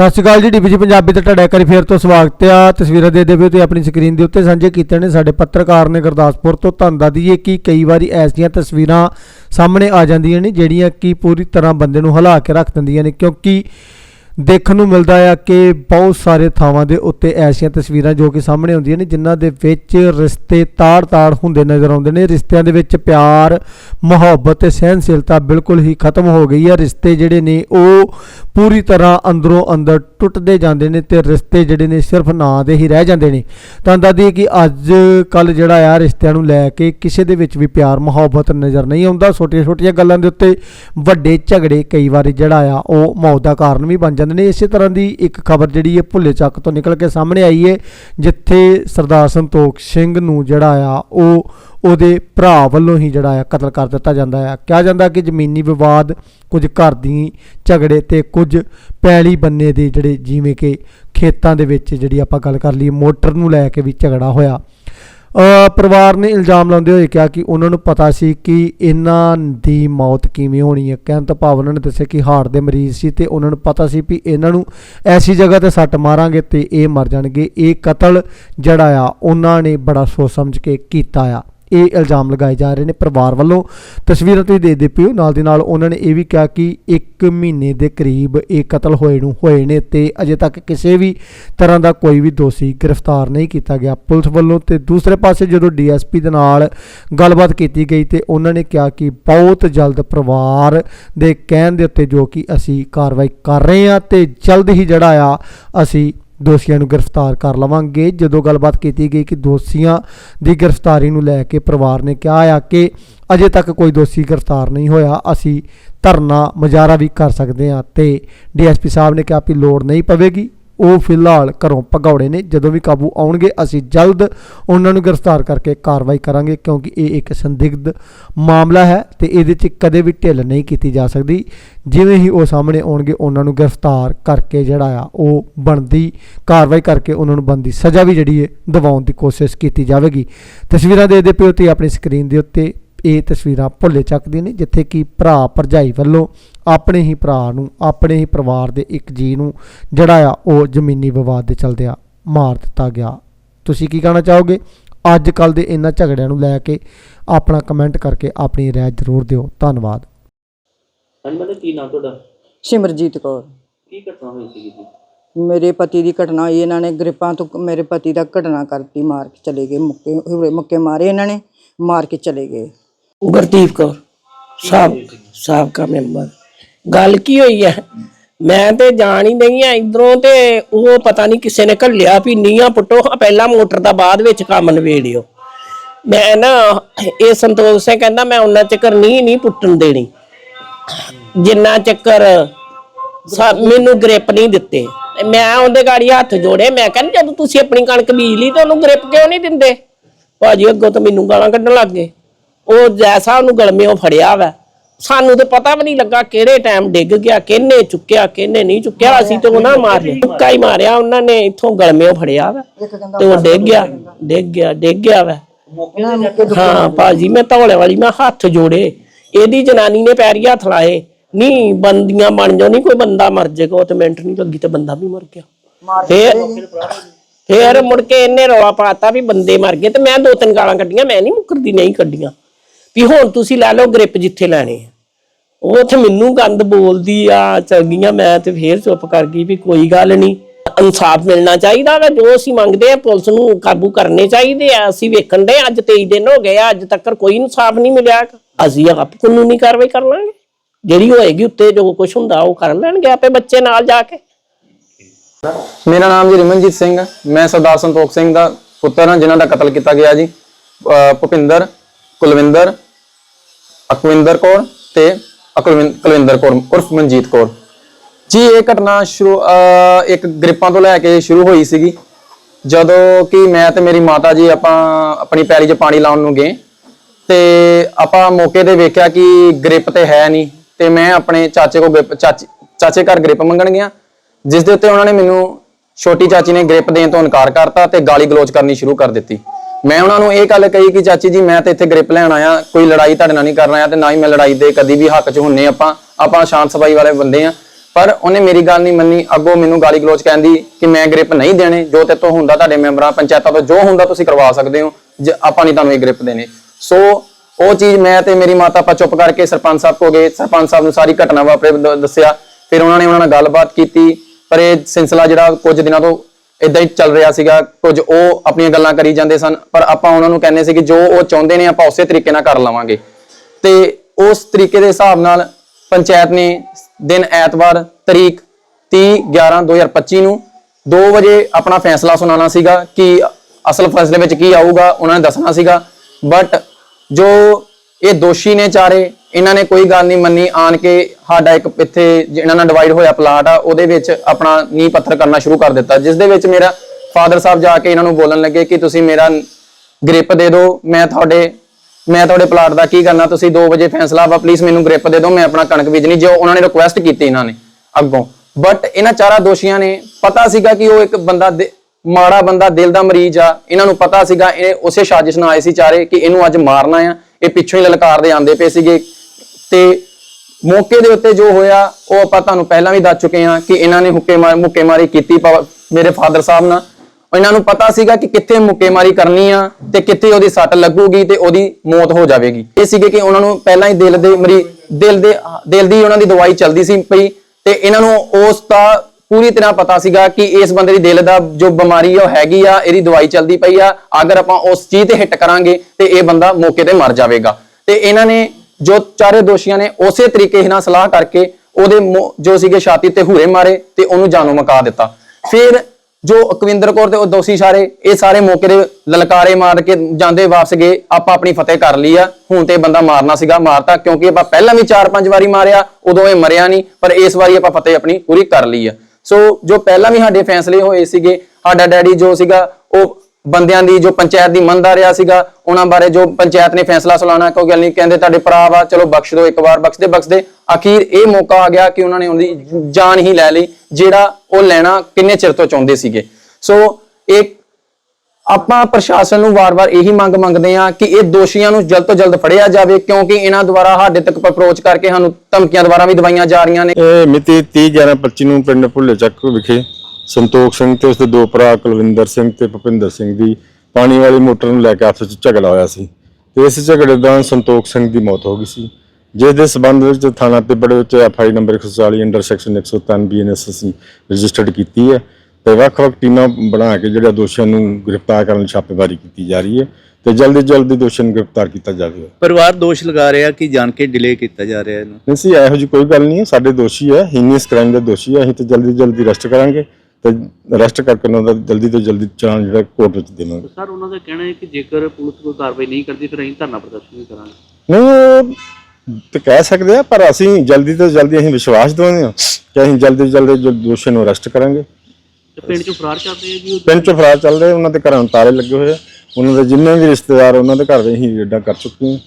ਸਤਿ ਸ਼੍ਰੀ ਅਕਾਲ ਜੀ ਡੀਪੀਜੀ ਪੰਜਾਬੀ ਤੇ ਤੁਹਾਡਾ ਇੱਕ ਵਾਰੀ ਫੇਰ ਤੋਂ ਸਵਾਗਤ ਆ। ਤਸਵੀਰਾਂ ਦੇ ਦੇਵੇ ਤੁਸੀਂ ਆਪਣੀ ਸਕਰੀਨ ਦੇ ਉੱਤੇ ਸਾਂਝੇ ਕੀਤੇ ਨੇ ਸਾਡੇ ਪੱਤਰਕਾਰ ਨੇ ਗੁਰਦਾਸਪੁਰ ਤੋਂ ਤੁਹਾਨੂੰ ਦੱਸ ਕਿ ਕਈ ਵਾਰੀ ਐਸੀਆਂ ਤਸਵੀਰਾਂ ਸਾਹਮਣੇ ਆ ਜਾਂਦੀਆਂ ਨੇ ਜਿਹੜੀਆਂ ਕਿ ਪੂਰੀ ਤਰ੍ਹਾਂ ਬੰਦੇ ਨੂੰ ਹਿਲਾ ਕੇ ਰੱਖ ਦਿੰਦੀਆਂ ਨੇ ਕਿਉਂਕਿ ਦੇਖਣ ਨੂੰ ਮਿਲਦਾ ਆ ਕਿ ਬਹੁਤ ਸਾਰੇ ਥਾਵਾਂ ਦੇ ਉੱਤੇ ਐਸੀਆਂ ਤਸਵੀਰਾਂ ਜੋ ਕਿ ਸਾਹਮਣੇ ਆਉਂਦੀਆਂ ਨੇ, ਜਿਨ੍ਹਾਂ ਦੇ ਵਿੱਚ ਰਿਸ਼ਤੇ ਤਾੜ-ਤਾੜ ਹੁੰਦੇ ਨਜ਼ਰ ਆਉਂਦੇ ਨੇ। ਰਿਸ਼ਤਿਆਂ ਦੇ ਵਿੱਚ ਪਿਆਰ, ਮੁਹੱਬਤ ਤੇ ਸਹਿਨਸ਼ੀਲਤਾ ਬਿਲਕੁਲ ਹੀ ਖਤਮ ਹੋ ਗਈ ਆ। ਰਿਸ਼ਤੇ ਜਿਹੜੇ ਨੇ, ਉਹ ਪੂਰੀ ਤਰ੍ਹਾਂ ਅੰਦਰੋਂ ਅੰਦਰ ਟੁੱਟਦੇ ਜਾਂਦੇ ਨੇ ਤੇ ਰਿਸ਼ਤੇ ਜਿਹੜੇ ਨੇ, ਸਿਰਫ ਨਾਂ ਦੇ ਹੀ ਰਹਿ ਜਾਂਦੇ ਨੇ। ਤਾਂ ਦੱਸਦੀ ਕਿ ਅੱਜ ਕੱਲ ਜਿਹੜਾ ਆ, ਰਿਸ਼ਤਿਆਂ ਨੂੰ ਲੈ ਕੇ ਕਿਸੇ ਦੇ ਵਿੱਚ ਵੀ ਪਿਆਰ, ਮੁਹੱਬਤ ਨਜ਼ਰ ਨਹੀਂ ਆਉਂਦਾ। ਛੋਟੀਆਂ-ਛੋਟੀਆਂ ਗੱਲਾਂ ਦੇ ਉੱਤੇ ਵੱਡੇ ਝਗੜੇ ਕਈ ਵਾਰੀ ਜਿਹੜਾ ਆ, ਉਹ ਮੌਤ ਦਾ ਕਾਰਨ ਵੀ ਬਣ ਜਾਂਦੇ ਨੇ ਇਸੇ ਤਰ੍ਹਾਂ ਦੀ ਇੱਕ ਖਬਰ ਜਿਹੜੀ ਹੈ ਭੁੱਲੇ ਚੱਕ ਤੋਂ ਨਿਕਲ ਕੇ ਸਾਹਮਣੇ ਆਈ ਹੈ ਜਿੱਥੇ ਸਰਦਾਰ ਸੰਤੋਖ ਸਿੰਘ ਨੂੰ ਜਿਹੜਾ ਆ, ਉਹ ਉਹਦੇ ਭਰਾ ਵੱਲੋਂ ਹੀ ਜਿਹੜਾ ਆ ਕਤਲ ਕਰ ਦਿੱਤਾ ਜਾਂਦਾ ਆ। ਕਿਹਾ ਜਾਂਦਾ ਕਿ ਜ਼ਮੀਨੀ ਵਿਵਾਦ ਕੁਝ ਘਰ ਦੀ ਝਗੜੇ ਤੇ ਕੁਝ ਪੈਲੀ ਬੰਨੇ ਦੇ ਜਿਹੜੇ ਜਿਵੇਂ ਕਿ ਖੇਤਾਂ ਦੇ ਵਿੱਚ ਜਿਹੜੀ ਆਪਾਂ ਗੱਲ ਕਰ ਲਈਏ, ਮੋਟਰ ਨੂੰ ਲੈ ਕੇ ਵੀ ਝਗੜਾ ਹੋਇਆ। ਪਰਿਵਾਰ ਨੇ ਇਲਜ਼ਾਮ ਲਾਉਂਦੇ ਹੋਏ ਕਿਹਾ ਕਿ ਉਹਨਾਂ ਨੂੰ ਪਤਾ ਸੀ ਕਿ ਇਹਨਾਂ ਦੀ ਮੌਤ ਕਿਵੇਂ ਹੋਣੀ ਹੈ। ਕਹਿਣ ਤੋਂ ਭਾਵ ਉਹਨਾਂ ਨੇ ਦੱਸਿਆ ਕਿ ਹਾਰਟ ਦੇ ਮਰੀਜ਼ ਸੀ ਤੇ ਉਹਨਾਂ ਨੂੰ ਪਤਾ ਸੀ ਵੀ ਇਹਨਾਂ ਨੂੰ ਐਸੀ ਜਗ੍ਹਾ ਤੇ ਸੱਟ ਮਾਰਾਂਗੇ ਤੇ ਇਹ ਮਰ ਜਾਣਗੇ। ਇਹ ਕਤਲ ਜਿਹੜਾ ਆ, ਉਹਨਾਂ ਨੇ ਬੜਾ ਸੋਚ ਸਮਝ ਕੇ ਕੀਤਾ ਆ। ਇਹ ਇਲਜ਼ਾਮ ਲਗਾਏ ਜਾ ਰਹੇ ਨੇ ਪਰਿਵਾਰ ਵੱਲੋਂ। ਤਸਵੀਰਾਂ ਤੁਸੀਂ ਦੇ ਦੇ ਪਿਓ ਨਾਲ ਦੀ ਨਾਲ ਉਹਨਾਂ ਨੇ ਇਹ ਵੀ ਕਿਹਾ ਕਿ 1 ਮਹੀਨੇ ਦੇ ਕਰੀਬ ਇਹ ਕਤਲ ਹੋਏ ਨੂੰ ਹੋਏ ਨੇ ਤੇ ਅਜੇ ਤੱਕ ਕਿਸੇ ਵੀ ਤਰ੍ਹਾਂ ਦਾ ਕੋਈ ਵੀ ਦੋਸ਼ੀ ਗ੍ਰਿਫਤਾਰ ਨਹੀਂ ਕੀਤਾ ਗਿਆ। ਪੁਲਿਸ ਵੱਲੋਂ ਤੇ ਦੂਸਰੇ ਪਾਸੇ ਜਦੋਂ ਡੀਐਸਪੀ ਦੇ ਨਾਲ ਗੱਲਬਾਤ ਕੀਤੀ ਗਈ ਤੇ ਉਹਨਾਂ ਨੇ ਕਿਹਾ ਕਿ ਬਹੁਤ ਜਲਦ ਪਰਿਵਾਰ ਦੇ ਕਹਿਣ ਦੇ ਉੱਤੇ ਜੋ ਕਿ ਅਸੀਂ ਕਾਰਵਾਈ ਕਰ ਰਹੇ ਹਾਂ ਤੇ ਜਲਦ ਹੀ ਜਿਹੜਾ ਆ ਅਸੀਂ ਦੋਸ਼ੀਆਂ ਨੂੰ ਗ੍ਰਿਫਤਾਰ ਕਰ ਲਵਾਂਗੇ। ਜਦੋਂ ਗੱਲਬਾਤ ਕੀਤੀ ਗਈ ਕਿ ਦੋਸ਼ੀਆਂ ਦੀ ਗ੍ਰਿਫਤਾਰੀ ਨੂੰ ਲੈ ਕੇ ਪਰਿਵਾਰ ਨੇ ਕਿਹਾ ਆ ਕਿ ਅਜੇ ਤੱਕ ਕੋਈ ਦੋਸ਼ੀ ਗ੍ਰਿਫਤਾਰ ਨਹੀਂ ਹੋਇਆ, ਅਸੀਂ ਧਰਨਾ ਮੁਜ਼ਾਹਰਾ ਵੀ ਕਰ ਸਕਦੇ ਹਾਂ ਤੇ ਡੀਐਸਪੀ ਸਾਹਿਬ ਨੇ ਕਿਹਾ ਵੀ ਲੋੜ ਨਹੀਂ ਪਵੇਗੀ। ਉਹ ਫਿਲਹਾਲ ਘਰੋਂ ਭਗੌੜੇ ਨੇ। ਜਦੋਂ ਵੀ ਕਾਬੂ ਆਉਣਗੇ, ਅਸੀਂ ਜਲਦ ਉਹਨਾਂ ਨੂੰ ਗ੍ਰਿਫਤਾਰ ਕਰਕੇ ਕਾਰਵਾਈ ਕਰਾਂਗੇ, ਕਿਉਂਕਿ ਇਹ ਇੱਕ ਸੰਦਿਗਧ ਮਾਮਲਾ ਹੈ ਤੇ ਇਹਦੇ 'ਚ ਕਦੇ ਵੀ ਢਿੱਲ ਨਹੀਂ ਕੀਤੀ ਜਾ ਸਕਦੀ। ਜਿਵੇਂ ਹੀ ਉਹ ਸਾਹਮਣੇ ਆਉਣਗੇ, ਉਹਨਾਂ ਨੂੰ ਗ੍ਰਿਫਤਾਰ ਕਰਕੇ ਜਿਹੜਾ ਆ, ਉਹ ਬਣਦੀ ਕਾਰਵਾਈ ਕਰਕੇ ਉਹਨਾਂ ਨੂੰ ਬਣਦੀ ਸਜ਼ਾ ਵੀ ਜਿਹੜੀ ਹੈ ਦਿਵਾਉਣ ਦੀ ਕੋਸ਼ਿਸ਼ ਕੀਤੀ ਜਾਵੇਗੀ। ਤਸਵੀਰਾਂ ਦੇ ਦੇ ਪਿਓ ਤੇ ਆਪਣੀ ਸਕਰੀਨ ਦੇ ਉੱਤੇ ਇਹ ਤਸਵੀਰਾਂ ਭੁੱਲੇ ਚੱਕਦੀਆਂ ਨੇ ਜਿੱਥੇ ਕਿ ਭਰਾ ਭਰਜਾਈ ਵੱਲੋਂ ਆਪਣੇ ਹੀ ਭਰਾ ਨੂੰ ਆਪਣੇ ਹੀ ਪਰਿਵਾਰ ਦੇ ਇੱਕ ਜੀ ਨੂੰ ਜਿਹੜਾ ਆ ਉਹ ਜ਼ਮੀਨੀ ਵਿਵਾਦ ਦੇ ਚਲਦਿਆਂ ਮਾਰ ਦਿੱਤਾ ਗਿਆ। ਤੁਸੀਂ ਕੀ ਕਹਿਣਾ ਚਾਹੋਗੇ? ਅੱਜ ਕੱਲ ਦੇ ਇਹਨਾਂ ਝਗੜਿਆਂ ਨੂੰ ਲੈ ਕੇ ਆਪਣਾ ਕਮੈਂਟ ਕਰਕੇ ਆਪਣੀ ਰਾਏ ਜ਼ਰੂਰ ਦਿਓ। ਧੰਨਵਾਦ। ਮਤਲਬ ਕੀ ਨਾਮ ਤੁਹਾਡਾ? ਸਿਮਰਜੀਤ ਕੌਰ। ਕੀ ਘਟਨਾ ਹੋਈ ਸੀ ਜੀ? ਮੇਰੇ ਪਤੀ ਦੀ ਘਟਨਾ ਹੋਈ ਇਹਨਾਂ ਨੇ ਗ੍ਰਿਪਾਂ ਤੋਂ ਮੇਰੇ ਪਤੀ ਦਾ ਘਟਨਾ ਕਰਤੀ ਮਾਰ ਕੇ ਚਲੇ ਗਏ ਮੁੱਕੇ ਮੁੱਕੇ ਮਾਰੇ ਇਹਨਾਂ ਨੇ ਮਾਰ ਕੇ ਚਲੇ ਗਏ। ਗੁਰਦੀਪ ਕੌਰ, ਸਾਬ, ਸਾਬਕਾ ਮੈਂਬਰ। ਗੱਲ ਕੀ ਹੋਈ ਹੈ? ਮੈਂ ਤੇ ਜਾਣ ਹੀ ਨਹੀਂ ਆ ਇਧਰੋਂ ਤੇ ਉਹ ਪਤਾ ਨਹੀਂ ਕਿਸੇ ਨੇ ਘੱਲਿਆ ਵੀ ਨੀਆਂ ਪੁੱਟੋ ਪਹਿਲਾਂ ਮੋਟਰ ਦਾ ਬਾਅਦ ਵਿੱਚ ਕੰਮ ਨਵੇੜਿਓ ਮੈਂ ਨਾ ਇਹ ਸੰਤੋਖ ਸਿੰਘ ਕਹਿੰਦਾ ਮੈਂ ਉਹਨਾਂ ਚੱਕਰ ਨਹੀਂ ਨਹੀਂ ਪੁੱਟਣ ਦੇਣੀ। ਜਿੰਨਾ ਚੱਕਰ ਸਾ- ਮੈਨੂੰ ਗ੍ਰਿਪ ਨਹੀਂ ਦਿੱਤੇ। ਮੈਂ ਉਹਦੇ ਗਾੜੀ ਹੱਥ ਜੋੜੇ ਮੈਂ ਕਹਿੰਦਾ ਜਦੋਂ ਤੁਸੀਂ ਆਪਣੀ ਕਣਕ ਬੀਜ ਲਈ ਤੇ ਉਹਨੂੰ ਗ੍ਰਿਪ ਕਿਉਂ ਨਹੀਂ ਦਿੰਦੇ? ਭਾਜੀ ਅੱਗੋਂ ਤਾਂ ਮੈਨੂੰ ਗਾਲਾਂ ਕੱਢਣ ਲੱਗ ਗਏ। ਉਹ ਜੈਸਾ ਉਹਨੂੰ ਗਲਮਿਓ ਫੜਿਆ ਵਾ। ਸਾਨੂੰ ਤੇ ਪਤਾ ਵੀ ਨਹੀਂ ਲੱਗਾ ਕਿਹੜੇ ਟਾਈਮ ਡਿੱਗ ਗਿਆ ਕਿਹਨੇ ਚੁੱਕਿਆ ਕਿਹਨੇ ਨਹੀਂ ਚੁੱਕਿਆ। ਅਸੀਂ ਤੇ ਉਹਨਾਂ ਮਾਰ ਲਿਆ ਚੁੱਕਾ ਹੀ ਮਾਰਿਆ ਉਹਨਾਂ ਨੇ ਇੱਥੋਂ ਗਲਮਿਓ ਫੜਿਆ ਵਾ। ਤੇ ਉਹ ਡਿੱਗ ਗਿਆ ਡਿੱਗ ਗਿਆ ਡਿੱਗ ਗਿਆ ਵਾ। ਹਾਂ ਭਾਜੀ ਮੈਂ ਧੌਲੇ ਵਾਲੀ ਮੈਂ ਹੱਥ ਜੋੜੇ। ਇਹਦੀ ਜਨਾਨੀ ਨੇ ਪੈਰੀ ਹੱਥ ਲਾਏ। ਨਹੀਂ ਬੰਦੀਆਂ ਬਣ ਜਾਓ ਨਹੀਂ ਕੋਈ ਬੰਦਾ ਮਰ ਜਾਏਗਾ ਉਹ ਤੇ ਮਿੰਟ ਨਹੀਂ ਲੱਗੀ ਤੇ ਬੰਦਾ ਵੀ ਮਰ ਗਿਆ। ਫੇਰ ਫੇਰ ਮੁੜ ਕੇ ਇਹਨੇ ਰੌਲਾ ਪਾਤਾ ਵੀ ਬੰਦੇ ਮਰ ਗਏ ਤੇ ਮੈਂ ਦੋ ਤਿੰਨ ਗਾਲਾਂ ਕੱਢੀਆਂ ਮੈਂ ਨਹੀਂ ਮੁਕਰਦੀ ਨਹੀਂ ਕੱਢੀਆਂ। ਵੀ ਹੁਣ ਤੁਸੀਂ ਲੈ ਲਓ ਗ੍ਰਿਪ ਜਿੱਥੇ ਲੈਣੇ ਆ ਉਹ ਤੇ ਮੈਨੂੰ ਗੰਦ ਬੋਲਦੀ ਆ, ਚਲ ਮੈਂ ਤੇ ਫੇਰ ਚੁੱਪ ਕਰ ਗਈ ਵੀ ਕੋਈ ਗੱਲ ਨਹੀਂ। ਇਨਸਾਫ ਮਿਲਣਾ ਚਾਹੀਦਾ ਵਾ, ਜੋ ਅਸੀਂ ਮੰਗਦੇ ਆ, ਪੁਲਿਸ ਨੂੰ ਕਾਬੂ ਕਰਨੇ ਚਾਹੀਦੇ ਆ। ਅਸੀਂ ਵੇਖਣ ਦੇ ਅੱਜ 23 ਦਿਨ ਹੋ ਗਏ ਆ, ਅੱਜ ਤੱਕ ਕੋਈ ਇਨਸਾਫ ਨਹੀਂ ਮਿਲਿਆ। ਅਸੀਂ ਆਪ ਕਾਨੂੰਨੀ ਕਾਰਵਾਈ ਕਰ ਲਾਂਗੇ। ਜਿਹੜੀ ਹੋਏਗੀ ਉੱਤੇ ਜੋ ਕੁਝ ਹੁੰਦਾ, ਉਹ ਕਰ ਲੈਣਗੇ ਆਪੇ ਬੱਚੇ ਨਾਲ ਜਾ ਕੇ। ਮੇਰਾ ਨਾਮ ਜੀ ਰਮਨਜੀਤ ਸਿੰਘ ਹੈ ਮੈਂ ਸਰਦਾਰ ਸੰਤੋਖ ਸਿੰਘ ਦਾ ਪੁੱਤਰ ਹਾਂ, ਜਿਨ੍ਹਾਂ ਦਾ ਕਤਲ ਕੀਤਾ ਗਿਆ ਜੀ। ਭੁਪਿੰਦਰ, ਕੁਲਵਿੰਦਰ ਅਕਵਿੰਦਰ ਕੌਰ ਤੇ ਅਕਲਵਿੰ- ਕੁਲਵਿੰਦਰ ਕੌਰ, ਉਰਫ ਮਨਜੀਤ ਕੌਰ। ਜੀ, ਇਹ ਘਟਨਾ ਸ਼ੁਰੂ ਇੱਕ ਗ੍ਰਿਪਾਂ ਤੋਂ ਲੈ ਕੇ ਸ਼ੁਰੂ ਹੋਈ ਸੀਗੀ। ਜਦੋਂ ਕਿ ਮੈਂ ਤੇ ਮੇਰੀ ਮਾਤਾ ਜੀ ਆਪਾਂ ਆਪਣੀ ਪੈਲੀ 'ਚ ਪਾਣੀ ਲਾਉਣ ਨੂੰ ਗਏ ਤੇ ਆਪਾਂ ਮੌਕੇ ਤੇ ਵੇਖਿਆ ਕਿ ਗ੍ਰਿਪ ਤੇ ਹੈ ਨਹੀਂ ਤੇ ਮੈਂ ਆਪਣੇ ਚਾਚੇ ਕੋਲ ਗ੍ਰਿਪ- ਚਾਚੀ, ਚਾਚੇ ਘਰ ਗ੍ਰਿਪ ਮੰਗਣ ਗਿਆ ਜਿਸ ਦੇ ਉੱਤੇ ਉਹਨਾਂ ਨੇ ਮੈਨੂੰ ਛੋਟੀ ਚਾਚੀ ਨੇ ਗ੍ਰਿਪ ਦੇਣ ਤੋਂ ਇਨਕਾਰ ਕਰਤਾ ਤੇ ਗਾਲੀ ਗਲੋਚ ਕਰਨੀ ਸ਼ੁਰੂ ਕਰ ਦਿੱਤੀ। ਮੈਂ ਉਹਨਾਂ ਨੂੰ ਇਹ ਗੱਲ ਕਹੀ ਕਿ ਚਾਚੀ ਜੀ, ਮੈਂ ਤਾਂ ਇੱਥੇ ਗ੍ਰਿਪ ਲੈਣ ਆਇਆ, ਕੋਈ ਲੜਾਈ ਤੁਹਾਡੇ ਨਾਲ ਨਹੀਂ ਕਰਨ ਆਇਆ ਤੇ ਨਾ ਹੀ ਮੈਂ ਲੜਾਈ ਦੇ ਕਦੀ ਵੀ ਹੱਕ 'ਚ ਹੁੰਨੇ ਆਪਾਂ ਆਪਾਂ ਸ਼ਾਂਤ ਸਫ਼ਾਈ ਵਾਲੇ ਬੰਦੇ ਆ। ਪਰ ਉਹਨੇ ਮੇਰੀ ਗੱਲ ਨਹੀਂ ਮੰਨੀ, ਅੱਗੋਂ ਮੈਨੂੰ ਗਾਲੀ ਗਲੋਚ ਕਹਿੰਦੀ ਕਿ ਮੈਂ ਗ੍ਰਿਪ ਨਹੀਂ ਦੇਣੇ, ਜੋ ਤੇ ਤੋਂ ਹੁੰਦਾ ਤੁਹਾਡੇ ਮੈਂਬਰਾਂ, ਪੰਚਾਇਤਾਂ ਤੋਂ ਜੋ ਹੁੰਦਾ ਤੁਸੀਂ ਕਰਵਾ ਸਕਦੇ ਹੋ, ਜ- ਆਪਾਂ ਨਹੀਂ ਤੁਹਾਨੂੰ ਇਹ ਗ੍ਰਿਪ ਦੇਣੇ। ਸੋ ਉਹ ਚੀਜ਼ ਮੈਂ ਤੇ ਮੇਰੀ ਮਾਤਾ ਆਪਾਂ ਚੁੱਪ ਕਰਕੇ ਸਰਪੰਚ ਸਾਹਿਬ ਕੋ ਗਏ, ਸਰਪੰਚ ਸਾਹਿਬ ਨੂੰ ਸਾਰੀ ਘਟਨਾ ਵਾਪਰੇ ਦੱਸਿਆ। ਫਿਰ ਉਹਨਾਂ ਨੇ ਉਹਨਾਂ ਨਾਲ ਗੱਲਬਾਤ ਕੀਤੀ, ਪਰ ਇਹ ਸਿਲਸਿਲਾ ਜਿਹੜਾ ਕੁਝ ਦਿਨਾਂ ਤੋਂ ਇਦਾਂ ਹੀ ਚੱਲ ਰਿਹਾ ਸੀਗਾ, ਕੁਝ ਉਹ ਆਪਣੀਆਂ ਗੱਲਾਂ ਕਰੀ ਜਾਂਦੇ ਸਨ, ਪਰ ਆਪਾਂ ਉਹਨਾਂ ਨੂੰ ਕਹਿੰਦੇ ਸੀ ਕਿ ਜੋ ਉਹ ਚਾਹੁੰਦੇ ਨੇ ਆਪਾਂ ਉਸੇ ਤਰੀਕੇ ਨਾਲ ਕਰ ਲਵਾਂਗੇ। ਤੇ ਉਸ ਤਰੀਕੇ ਦੇ ਹਿਸਾਬ ਨਾਲ ਪੰਚਾਇਤ ਨੇ ਦਿਨ ਐਤਵਾਰ ਤਰੀਕ 30 11 2025 ਨੂੰ 2 ਵਜੇ ਆਪਣਾ ਫੈਸਲਾ ਸੁਣਾਉਣਾ ਸੀਗਾ ਕਿ ਅਸਲ ਫੈਸਲੇ ਵਿੱਚ ਕੀ ਆਊਗਾ, ਉਹਨਾਂ ਨੇ ਦੱਸਣਾ ਸੀਗਾ। ਬਟ ਜੋ ਇਹ ਦੋਸ਼ੀ ਨੇ ਚਾਰੇ ਇਹਨਾਂ ਨੇ ਕੋਈ ਗੱਲ ਨਹੀਂ ਮੰਨੀ, ਆਣ ਕੇ ਸਾਡਾ ਇੱਕ ਇੱਥੇ ਜਿਹਨਾਂ ਨਾਲ ਡਿਵਾਈਡ ਹੋਇਆ ਪਲਾਟ ਆ, ਉਹਦੇ ਵਿੱਚ ਆਪਣਾ ਨੀਂਹ ਪੱਥਰ ਕਰਨਾ ਸ਼ੁਰੂ ਕਰ ਦਿੱਤਾ, ਜਿਸ ਦੇ ਵਿੱਚ ਮੇਰਾ ਫਾਦਰ ਸਾਹਿਬ ਜਾ ਕੇ ਇਹਨਾਂ ਨੂੰ ਬੋਲਣ ਲੱਗੇ ਕਿ ਤੁਸੀਂ ਮੇਰਾ ਗ੍ਰਿਪ ਦੇ ਦਿਓ, ਮੈਂ ਤੁਹਾਡੇ ਮੈਂ ਤੁਹਾਡੇ ਪਲਾਟ ਦਾ ਕੀ ਕਰਨਾ, ਤੁਸੀਂ 2 ਵਜੇ ਫੈਸਲਾ ਵਾ ਪਲੀਜ਼ ਮੈਨੂੰ ਗ੍ਰਿਪ ਦੇ ਦਿਓ, ਮੈਂ ਆਪਣਾ ਕਣਕ ਬੀਜਣੀ, ਜੋ ਉਹਨਾਂ ਨੇ ਰਿਕੁਐਸਟ ਕੀਤੀ ਇਹਨਾਂ ਨੇ ਅੱਗੋਂ। ਬਟ ਇਹਨਾਂ ਚਾਰਾਂ ਦੋਸ਼ੀਆਂ ਨੇ ਪਤਾ ਸੀਗਾ ਕਿ ਉਹ ਇੱਕ ਬੰਦਾ ਮਾੜਾ ਬੰਦਾ, ਦਿਲ ਦਾ ਮਰੀਜ਼ ਆ, ਇਹਨਾਂ ਨੂੰ ਪਤਾ ਸੀਗਾ, ਇਹ ਉਸੇ ਸਾਜ਼ਿਸ਼ ਨਾਲ ਆਏ ਸੀ ਚਾਰੇ ਕਿ ਇਹਨੂੰ ਅੱਜ ਮਾਰਨਾ ਆ, ਇਹ ਪਿੱਛੋਂ ਹੀ ਲਲਕਾਰਦੇ ਆਂਦੇ ਪਏ ਸੀਗੇ। ਤੇ ਮੌਕੇ ਦੇ ਉੱਤੇ ਜੋ ਹੋਇਆ, ਉਹ ਆਪਾਂ ਤੁਹਾਨੂੰ ਪਹਿਲਾਂ ਵੀ ਦੱਸ ਚੁੱਕੇ ਹਾਂ ਕਿ ਇਹਨਾਂ ਨੇ ਹੁੱਕੇ ਮੁੱਕੇਮਾਰੀ ਕੀਤੀ ਪਾ- ਮੇਰੇ ਫਾਦਰ ਸਾਹਿਬ ਨਾਲ। ਇਹਨਾਂ ਨੂੰ ਪਤਾ ਸੀਗਾ ਕਿ ਕਿੱਥੇ ਮੁੱਕੇਮਾਰੀ ਕਰਨੀ ਆ ਤੇ ਕਿੱਥੇ ਉਹਦੀ ਸੱਟ ਲੱਗੂਗੀ ਤੇ ਉਹਦੀ ਮੌਤ ਹੋ ਜਾਵੇਗੀ। ਇਹ ਸੀਗੇ ਕਿ ਉਹਨਾਂ ਨੂੰ ਪਹਿਲਾਂ ਹੀ ਦਿਲ ਦੇ ਮਰੀ, ਦਿਲ ਦੇ, ਦਿਲ ਦੀ ਉਹਨਾਂ ਦੀ ਦਵਾਈ ਚੱਲਦੀ ਸੀ ਪਈ ਤੇ ਇਹਨਾਂ ਨੂੰ ਉਸ ਦਾ ਪੂਰੀ ਤਰ੍ਹਾਂ ਪਤਾ ਸੀਗਾ ਕਿ ਇਸ ਬੰਦੇ ਦੀ ਦਿਲ ਦਾ ਜੋ ਬਿਮਾਰੀ ਆ, ਉਹ ਹੈਗੀ ਆ, ਇਹਦੀ ਦਵਾਈ ਚੱਲਦੀ ਪਈ ਆ, ਅਗਰ ਆਪਾਂ ਉਸ ਚੀਜ਼ ਤੇ ਹਿੱਟ ਕਰਾਂਗੇ ਤੇ ਇਹ ਬੰਦਾ ਮੌਕੇ ਤੇ ਮਰ ਜਾਵੇਗਾ। ਤੇ ਇਹਨਾਂ ਨੇ ਜੋ ਚਾਰੇ ਦੋਸ਼ੀਆਂ ਨੇ ਉਸੇ ਤਰੀਕੇ ਨਾਲ ਸਲਾਹ ਕਰਕੇ ਉਹਦੇ ਜੋ ਸੀਗੇ ਛਾਤੀ ਤੇ ਹੂਰੇ ਮਾਰੇ ਤੇ ਉਹਨੂੰ ਜਾਨੋਂ ਮੁਕਾ ਦਿੱਤਾ। ਫਿਰ ਜੋ ਅਕਵਿੰਦਰ ਕੌਰ ਤੇ ਉਹ ਦੋਸ਼ੀ ਸਾਰੇ, ਇਹ ਸਾਰੇ ਮੌਕੇ ਦੇ ਲਲਕਾਰੇ ਮਾਰ ਕੇ ਜਾਂਦੇ ਵਾਪਸ ਗਏ। ਆਪਾਂ ਆਪਣੀ ਫਤਿਹ ਕਰ ਲਈ ਆ। ਹੁਣ ਤੇ ਇਹ ਬੰਦਾ ਮਾਰਨਾ ਸੀਗਾ, ਮਾਰਤਾ ਕਿਉਂਕਿ ਆਪਾਂ ਪਹਿਲਾਂ ਵੀ 4-5 ਵਾਰੀ ਮਾਰਿਆ, ਉਦੋਂ ਇਹ ਮਰਿਆ ਨਹੀਂ, ਪਰ ਇਸ ਵਾਰੀ ਆਪਾਂ ਫਤਿਹ ਆਪਣੀ ਪੂਰੀ ਕਰ ਲਈ ਆ। ਸੋ ਜੋ ਪਹਿਲਾਂ ਵੀ ਸਾਡੇ ਫੈਸਲੇ ਹੋਏ ਸੀਗੇ, ਸਾਡਾ ਡੈਡੀ ਜੋ ਸੀਗਾ, ਉਹ ਬੰਦਿਆਂ ਦੀ ਜੋ ਪੰਚਾਇਤ ਦੀ ਮੰਨਦਾ ਰਿਹਾ ਸੀਗਾ, ਉਹਨਾਂ ਬਾਰੇ ਜੋ ਪੰਚਾਇਤ ਨੇ ਫੈਸਲਾ ਸੁਲਾਣਾ ਕੋਈ ਗੱਲ ਨਹੀਂ, ਕਹਿੰਦੇ ਤੁਹਾਡੇ ਭਰਾ ਵਾ, ਚਲੋ ਬਖਸ਼ ਦਿਓ ਇੱਕ ਵਾਰ, ਬਖਸ਼ਦੇ ਬਖਸ਼ਦੇ। ਆਖੀਰ ਇਹ ਮੌਕਾ ਆ ਗਿਆ ਕਿ ਉਹਨਾਂ ਨੇ ਉਹਦੀ ਜਾਨ ਹੀ ਲੈ ਲਈ, ਜਿਹੜਾ ਉਹ ਲੈਣਾ ਕਿੰਨੇ ਚਿਰ ਤੋਂ ਚਾਹੁੰਦੇ ਸੀਗੇ। ਸੋ ਇੱਕ ਆਪਾਂ ਪ੍ਰਸ਼ਾਸਨ ਨੂੰ ਵਾਰ-ਵਾਰ ਇਹੀ ਮੰਗ ਮੰਗਦੇ ਆ ਕਿ ਇਹ ਦੋਸ਼ੀਆਂ ਨੂੰ ਜਲਦ ਤੋਂ ਜਲਦ ਫੜਿਆ ਜਾਵੇ, ਕਿਉਂਕਿ ਇਹਨਾਂ ਦੁਆਰਾ ਸਾਡੇ ਤੱਕ ਅਪਰੋਚ ਕਰਕੇ ਸਾਨੂੰ ਧਮਕੀਆਂ ਦੁਆਰਾ ਵੀ ਦਵਾਈਆਂ ਜਾ ਰਹੀਆਂ ਨੇ। ਇਹ ਮਿਤੀ 30 11 25 ਨੂੰ ਪਿੰਡ ਭੁੱਲੇ ਚੱਕ ਵਿਖੇ ਸੰਤੋਖ ਸਿੰਘ ਤੇ ਉਸਦੇ ਦੋ ਭਰਾ ਕੁਲਵਿੰਦਰ ਸਿੰਘ ਤੇ ਭੁਪਿੰਦਰ ਸਿੰਘ ਦੀ ਪਾਣੀ ਵਾਲੀ ਮੋਟਰ ਨੂੰ ਲੈ ਕੇ ਆਪਸ ਵਿੱਚ ਝਗੜਾ ਹੋਇਆ ਸੀ ਤੇ ਇਸ ਝਗੜੇ ਦੌਰਾਨ ਸੰਤੋਖ ਸਿੰਘ ਦੀ ਮੌਤ ਹੋ ਗਈ ਸੀ ਜਿਸ ਦੇ ਸਬੰਧ ਵਿੱਚ ਥਾਣਾ ਤਿੱਬੜ ਵਿੱਚ FI number 140 under section 103 BNS ਅਸੀਂ ਰਜਿਸਟਰਡ ਕੀਤੀ ਹੈ ਤੇ ਵੱਖ-ਵੱਖ ਟੀਮਾਂ ਬਣਾ ਕੇ ਜਿਹੜੇ ਦੋਸ਼ੀਆਂ ਨੂੰ ਗ੍ਰਿਫਤਾਰ ਕਰਨ ਛਾਪੇਮਾਰੀ ਕੀਤੀ ਜਾ ਰਹੀ ਹੈ ਤੇ ਜਲਦੀ ਜਲਦੀ ਦੋਸ਼ੀਆਂ ਨੂੰ ਗ੍ਰਿਫਤਾਰ ਕੀਤਾ ਜਾਵੇਗਾ ਪਰਿਵਾਰ ਦੋਸ਼ ਲਗਾ ਰਿਹਾ ਕਿ ਜਾਣ ਕੇ ਡਿਲੇ ਕੀਤਾ ਜਾ ਰਿਹਾ ਇਹਨੂੰ। ਨਹੀਂ ਸੀ ਇਹੋ ਜਿਹੀ ਕੋਈ ਗੱਲ ਨਹੀਂ ਹੈ ਸਾਡੇ ਦੋਸ਼ੀ ਹੈ ਹੀਨੀਅਸ ਕ੍ਰਾਈਮ ਦੇ ਦੋਸ਼ੀ ਹੈ ਅਸੀਂ ਤੇ ਜਲਦੀ ਜਲਦੀ ਅਰੈਸਟ ਕਰਾਂਗੇ। ਤੇ ਅਰੈਸਟ ਕਰਕੇ ਉਹਨਾਂ ਦਾ ਜਲਦੀ ਤੋਂ ਜਲਦੀ ਚਲਾਨ ਜਿਹੜਾ ਕੋਰਟ ਵਿੱਚ ਦੇਵਾਂਗੇ ਸਰ ਉਹਨਾਂ ਦਾ ਕਹਿਣਾ ਹੈ ਕਿ ਜੇਕਰ ਪੁਲਿਸ ਕੋਈ ਕਾਰਵਾਈ ਨਹੀਂ ਕਰਦੀ ਫਿਰ ਅਸੀਂ ਧਰਨਾ ਪ੍ਰਦਰਸ਼ਨ ਵੀ ਕਰਾਂਗੇ। ਨਹੀਂ ਉਹ ਤੇ ਕਹਿ ਸਕਦੇ ਆ ਪਰ ਅਸੀਂ ਜਲਦੀ ਤੋਂ ਜਲਦੀ ਅਸੀਂ ਵਿਸ਼ਵਾਸ ਦਿਵਾਉਂਦੇ ਹਾਂ ਕਿ ਅਸੀਂ ਜਲਦੀ ਤੋਂ ਜਲਦੀ ਜੋ ਦੋਸ਼ੀ ਨੂੰ ਅਰੈਸਟ ਕਰਾਂਗੇ। ਤੇ ਪਿੰਡ ਚੋਂ ਫਰਾਰ ਚੱਲਦੇ ਆ ਜੀ ਉਹ? ਪਿੰਡ ਚ ਫਰਾਰ ਚੱਲ ਰਹੇ ਉਹਨਾਂ ਦੇ ਘਰਾਂ ਨੂੰ ਤਾਲੇ ਲੱਗੇ ਹੋਏ ਆ। ਉਹਨਾਂ ਦੇ ਜਿੰਨੇ ਵੀ ਰਿਸ਼ਤੇਦਾਰ ਉਹਨਾਂ ਦੇ ਘਰ ਦੇ ਅਸੀਂ ਰੇਡਾਂ ਕਰ ਚੁੱਕੇ ਹਾਂ।